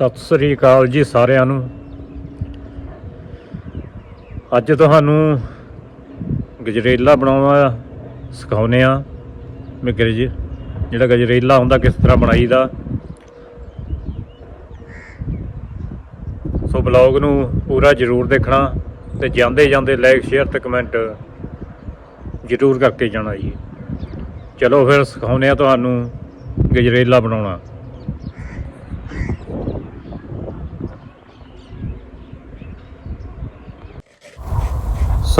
ਸਤਿ ਸ੍ਰੀ ਅਕਾਲ ਜੀ ਸਾਰਿਆਂ ਨੂੰ। ਅੱਜ ਤੁਹਾਨੂੰ ਗਜਰੇਲਾ ਬਣਾਉਣਾ ਸਿਖਾਉਨੇ ਆ ਮੈਂ ਗਰਜ ਜਿਹੜਾ ਗਜਰੇਲਾ ਹੁੰਦਾ ਕਿਸ ਤਰ੍ਹਾਂ ਬਣਾਈਦਾ? ਸੋ ਬਲੌਗ ਨੂੰ ਪੂਰਾ ਜ਼ਰੂਰ ਦੇਖਣਾ ਤੇ ਜਾਂਦੇ ਜਾਂਦੇ ਲਾਈਕ, ਸ਼ੇਅਰ ਤੇ ਕਮੈਂਟ ਜ਼ਰੂਰ ਕਰਕੇ ਜਾਣਾ ਜੀ। ਚਲੋ ਫਿਰ ਸਿਖਾਉਨੇ ਆ ਤੁਹਾਨੂੰ ਗਜਰੇਲਾ ਬਣਾਉਣਾ।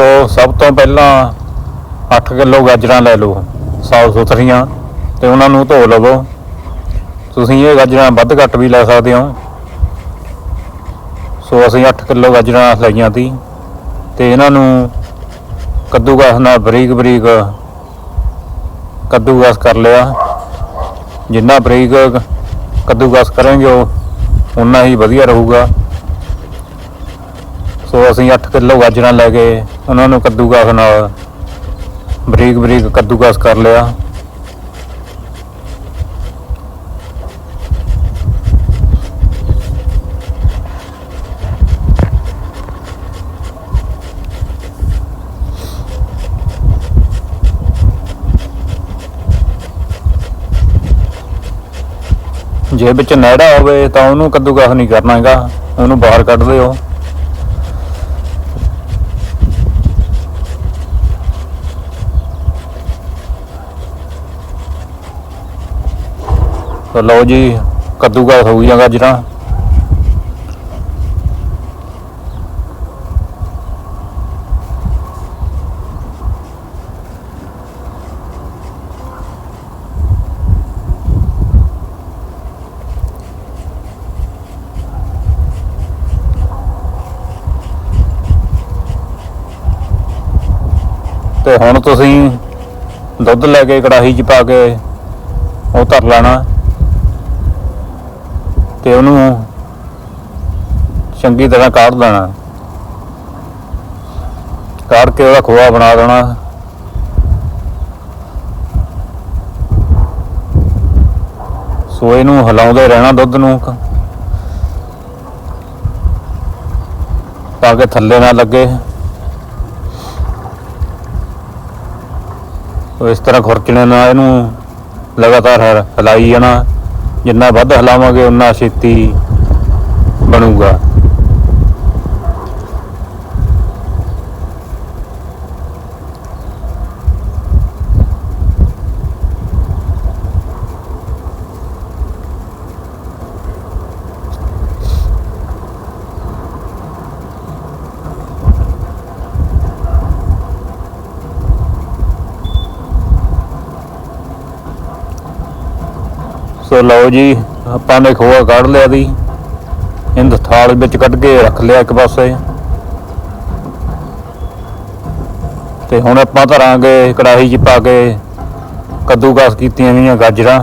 ਸੋ ਸਭ ਤੋਂ ਪਹਿਲਾਂ 8 ਕਿਲੋ ਗਾਜਰਾਂ ਲੈ ਲਓ, ਸਾਫ਼ ਸੁਥਰੀਆਂ ਤੇ ਉਹਨਾਂ ਨੂੰ ਧੋ ਲਵੋ। ਤੁਸੀਂ ਇਹ ਗਾਜਰਾਂ ਵੱਧ ਘੱਟ ਵੀ ਲੈ ਸਕਦੇ ਹੋ। ਸੋ ਅਸੀਂ 8 ਕਿਲੋ ਗਾਜਰਾਂ ਲਈਆਂ ਸੀ ਤੇ ਇਹਨਾਂ ਨੂੰ ਕੱਦੂਕਸ ਨਾਲ ਬਰੀਕ ਬਰੀਕ ਕੱਦੂਕਸ ਕਰ ਲਿਆ। ਜਿੰਨਾ ਬਰੀਕ ਕੱਦੂਕਸ ਕਰਾਂਗੇ ਉਹ, ਉਨਾ ਹੀ ਵਧੀਆ ਰਹੂਗਾ। ਸੋ ਅਸੀਂ 8 ਕਿਲੋ ਗਾਜਰਾਂ ਲੈ ਕੇ ਉਹਨਾਂ ਨੂੰ ਕੱਦੂਕਸ ਨਾਲ ਬਰੀਕ ਬਰੀਕ ਕੱਦੂਕਸ ਕਰ ਲਿਆ। ਜੇ ਵਿੱਚ ਨਹਿੜਾ ਹੋਵੇ ਤਾਂ ਉਹਨੂੰ ਕੱਦੂਕਸ ਨਹੀਂ ਕਰਨਾ ਹੈਗਾ, ਉਹਨੂੰ ਬਾਹਰ ਕੱਢ ਦਿਓ। ਤਾਂ ਲਓ ਜੀ, ਕੱਦੂਕਸ ਹੋ ਗਈਆਂ ਗਾਜਰਾਂ ਤੇ ਹੁਣ ਤੁਸੀਂ ਦੁੱਧ ਲੈ ਕੇ ਕੜਾਹੀ 'ਚ ਪਾ ਕੇ ਉਹ ਧਰ ਲੈਣਾ। ਤੇ ਉਹਨੂੰ ਚੰਗੀ ਤਰ੍ਹਾਂ ਕਾੜ ਦੇਣਾ। ਕਾੜ ਕੇ ਉਹਦਾ ਖੋਆ ਬਣਾ ਦੇਣਾ। ਸੋਏ ਨੂੰ ਹਿਲਾਉਂਦੇ ਰਹਿਣਾ ਦੁੱਧ ਨੂੰ। ਤਾਂ ਕਿ ਥੱਲੇ ਨਾ ਲੱਗੇ। ਇਸ ਤਰ੍ਹਾਂ ਖੁਰਚਣੇ ਨਾਲ ਇਹਨੂੰ ਲਗਾਤਾਰ ਹਿ- ਹਿਲਾਈ ਜਾਣਾ। ਜਿੰਨਾ ਵੱਧ ਹਿਲਾਵਾਂਗੇ ਉਨਾ ਛੇਤੀ ਬਣੂਗਾ। ਸੋ ਲਓ ਜੀ, ਆਪਾਂ ਨੇ ਖੋਆ ਕੱਢ ਲਿਆ ਦੀ। ਇਹਨੂੰ ਥਾਲ ਵਿੱਚ ਕੱਢ ਕੇ ਰੱਖ ਲਿਆ ਇੱਕ ਪਾਸੇ। ਤੇ ਹੁਣ ਆਪਾਂ ਧਰਾਂਗੇ ਕੜਾਹੀ 'ਚ ਪਾ ਕੇ ਕੱਦੂਕਸ ਕੀਤੀਆਂ ਹੋਈਆਂ ਗਾਜਰਾਂ।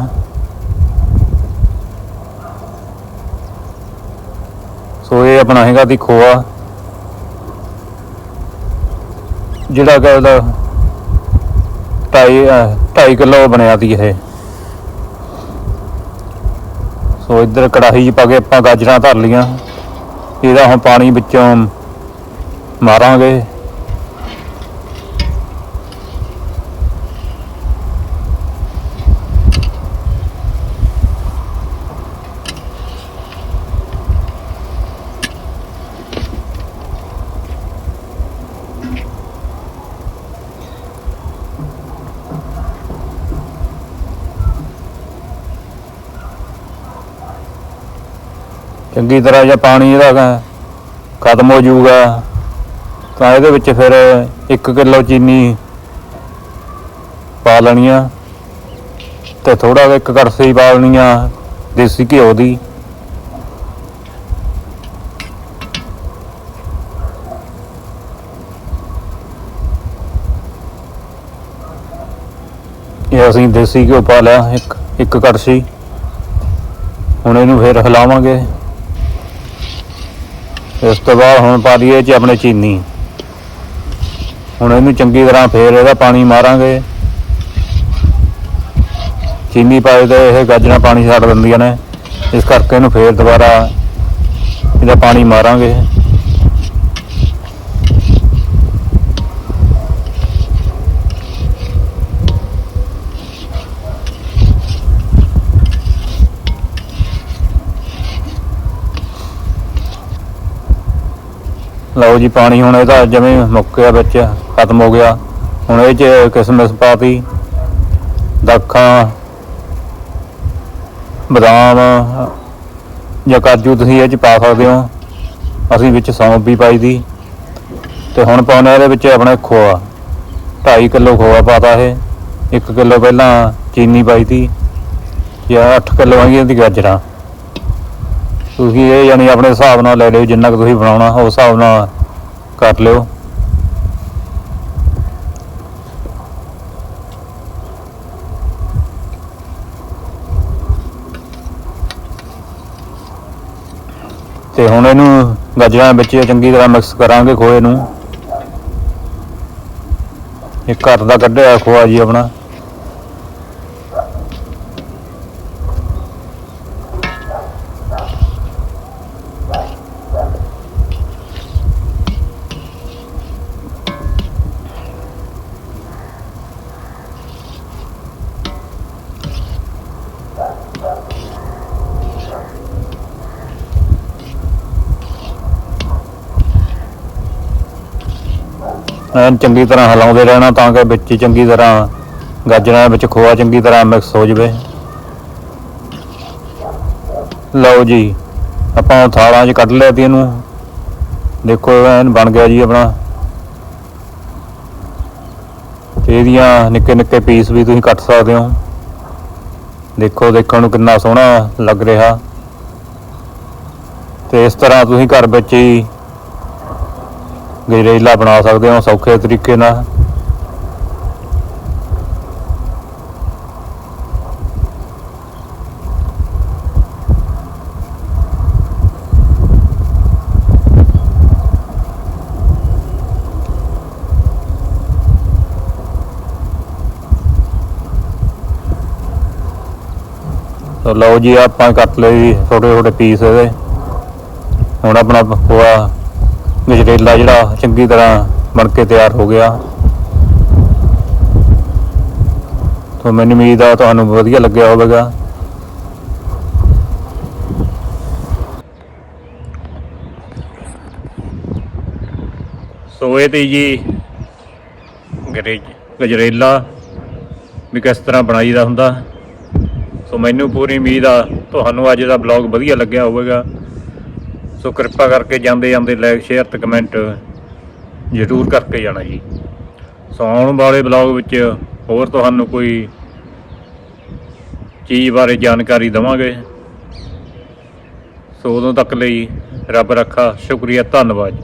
ਸੋ ਇਹ ਆਪਣਾ ਹੈਗਾ ਦੀ ਖੋਆ। ਜਿਹੜਾ ਕਿ ਉਹਦਾ 2.5 2.5 ਕਿਲੋ ਬਣਿਆ ਦੀ ਇਹ। ਸੋ ਇੱਧਰ ਕੜਾਹੀ 'ਚ ਪਾ ਕੇ ਆਪਾਂ ਗਾਜਰਾਂ ਧਰ ਲੀਆਂ ਇਹਦਾ ਹੁਣ ਪਾਣੀ ਵਿੱਚੋਂ ਮਾਰਾਂਗੇ। ਚੰਗੀ ਤਰ੍ਹਾਂ ਜੇ ਪਾਣੀ ਇਹਦਾ ਖਤਮ ਹੋ ਜਾਊਗਾ, ਤਾਂ ਇਹਦੇ ਵਿੱਚ ਫਿਰ 1 ਕਿਲੋ ਚੀਨੀ ਪਾ ਲੈਣੀ ਆ ਤੇ ਥੋੜਾ ਇੱਕ ਕੜਛੀ ਪਾ ਲੈਣੀ ਆ ਦੇਸੀ ਘਿਓ ਦੀ। ਇਹ ਅਸੀਂ ਦੇਸੀ ਘਿਓ ਪਾ ਲਿਆ, ਇੱਕ ਇੱਕ ਕੜਸ਼ੀ ਹੁਣ ਇਹਨੂੰ ਫਿਰ ਹਿਲਾਵਾਂਗੇ। ਇਸ ਤੋਂ ਬਾਅਦ ਹੁਣ ਪਾ ਲਈਏ ਚ ਆਪਣੇ ਚੀਨੀ। ਹੁਣ ਇਹਨੂੰ ਚੰਗੀ ਤਰ੍ਹਾਂ ਫੇਰ ਇਹਦਾ ਪਾਣੀ ਮਾਰਾਂਗੇ। ਚੀਨੀ ਪਾਏ ਤਾਂ ਇਹ ਗਾਜਰਾਂ ਪਾਣੀ ਛੱਡ ਦਿੰਦੀਆਂ ਨੇ। ਇਸ ਕਰਕੇ ਇਹਨੂੰ ਫੇਰ ਦੁਬਾਰਾ ਇਹਦਾ ਪਾਣੀ ਮਾਰਾਂਗੇ। ਲਓ ਜੀ ਪਾਣੀ ਹੁਣ ਇਹਦਾ ਜਿਵੇਂ ਮੁੱਕਿਆ ਵਿੱਚ, ਖਤਮ ਹੋ ਗਿਆ। ਹੁਣ ਇਹ ਚ ਕਿਸਮਿਸ ਪਾਤੀ ਦਾਖਾਂ, ਬਦਾਮ, ਜਾਂ ਕਾਜੂ ਤੁਸੀਂ ਇਹ ਚ ਪਾ ਸਕਦੇ ਹੋ। ਅਸੀਂ ਵਿੱਚ ਸੌਂਫ ਵੀ ਪਾਈ ਦੀ। ਤੇ ਹੁਣ ਪਾਉਣੇ ਇਹਦੇ ਵਿੱਚ ਆਪਣਾ ਖੋਆ। 2.5 ਕਿਲੋ ਖੋਆ ਪਾਤਾ ਇਹ। 1 ਕਿਲੋ ਪਹਿਲਾਂ ਚੀਨੀ ਪਾਈ ਤੀ। ਜਾਂ 8 ਕਿਲੋ ਆਈਆਂ ਦੀ ਗਾਜਰਾਂ। ਤੁਸੀਂ ਇਹ ਯਾਨੀ ਆਪਣੇ ਹਿਸਾਬ ਨਾਲ ਲੈ ਲਿਓ, ਜਿੰਨਾ ਕੁ ਤੁਸੀਂ ਬਣਾਉਣਾ, ਉਸ ਹਿਸਾਬ ਨਾਲ ਕਰ ਲਿਓ। ਤੇ ਹੁਣ ਇਹਨੂੰ ਗਾਜਰਾਂ ਵਿੱਚ ਚੰਗੀ ਤਰ੍ਹਾਂ ਮਿਕਸ ਕਰਾਂਗੇ ਖੋਏ ਨੂੰ। ਇਹ ਘਰ ਦਾ ਕੱਢਿਆ ਹੋਇਆ ਖੋਆ ਜੀ ਆਪਣਾ। ਐਨ ਚੰਗੀ ਤਰ੍ਹਾਂ ਹਿਲਾਉਂਦੇ ਰਹਿਣਾ ਤਾਂ ਕਿ ਵਿੱਚ ਹੀ ਚੰਗੀ ਤਰ੍ਹਾਂ ਗਾਜਰਾਂ ਵਿੱਚ ਖੋਆ ਚੰਗੀ ਤਰ੍ਹਾਂ ਮਿਕਸ ਹੋ ਜਵੇ। ਲਓ ਜੀ, ਆਪਾਂ ਥਾਲਾਂ 'ਚ ਕੱਢ ਲਿਆ ਤੀ ਇਹਨੂੰ। ਦੇਖੋ ਐਨ ਬਣ ਗਿਆ ਜੀ ਆਪਣਾ। ਇਹਦੀਆਂ ਨਿੱਕੇ ਨਿੱਕੇ ਪੀਸ ਵੀ ਤੁਸੀਂ ਕੱਟ ਸਕਦੇ ਹੋ। ਦੇਖੋ, ਦੇਖਣ ਨੂੰ ਕਿੰਨਾ ਸੋਹਣਾ ਲੱਗ ਰਿਹਾ। ਤੇ ਇਸ ਤਰ੍ਹਾਂ ਤੁਸੀਂ ਘਰ ਵਿੱਚ ਹੀ ਗਜਰੇਲਾ ਬਣਾ ਸਕਦੇ ਹੋ ਸੌਖੇ ਤਰੀਕੇ ਨਾਲ। ਲਓ ਜੀ, ਆਪਾਂ ਕੱਟ ਲਏ ਜੀ ਛੋਟੇ ਛੋਟੇ ਪੀਸ ਇਹਦੇ। ਹੁਣ ਆਪਣਾ ਹੋਆ ਗਜਰੇਲਾ ਜਿਹੜਾ ਚੰਗੀ ਤਰ੍ਹਾਂ ਬਣ ਕੇ ਤਿਆਰ ਹੋ ਗਿਆ। ਤੋ ਮੈਨੂੰ ਉਮੀਦ ਆ ਤੁਹਾਨੂੰ ਵਧੀਆ ਲੱਗਿਆ ਹੋਵੇਗਾ। ਸੋ ਇਹ ਤੇ ਜੀ ਗਰੇ ਗਜਰੇਲਾ ਵੀ ਕਿਸ ਤਰ੍ਹਾਂ ਬਣਾਈਦਾ ਹੁੰਦਾ। ਸੋ ਮੈਨੂੰ ਪੂਰੀ ਉਮੀਦ ਆ, ਤੁਹਾਨੂੰ ਅੱਜ ਦਾ ਬਲੌਗ ਵਧੀਆ ਲੱਗਿਆ ਹੋਵੇਗਾ। ਸੋ ਕਿਰਪਾ ਕਰਕੇ ਜਾਂਦੇ ਜਾਂਦੇ ਲਾਈਕ, ਸ਼ੇਅਰ ਤੇ ਕਮੈਂਟ ਜ਼ਰੂਰ ਕਰਕੇ ਜਾਣਾ ਜੀ। ਸੋ ਆਉਣ ਵਾਲੇ ਬਲੌਗ ਵਿੱਚ ਹੋਰ ਤੁਹਾਨੂੰ ਕੋਈ ਚੀਜ਼ ਬਾਰੇ ਜਾਣਕਾਰੀ ਦਵਾਂਗੇ। ਸੋ ਉਦੋਂ ਤੱਕ ਲਈ ਰੱਬ ਰੱਖਾ, ਸ਼ੁਕਰੀਆ, ਧੰਨਵਾਦ।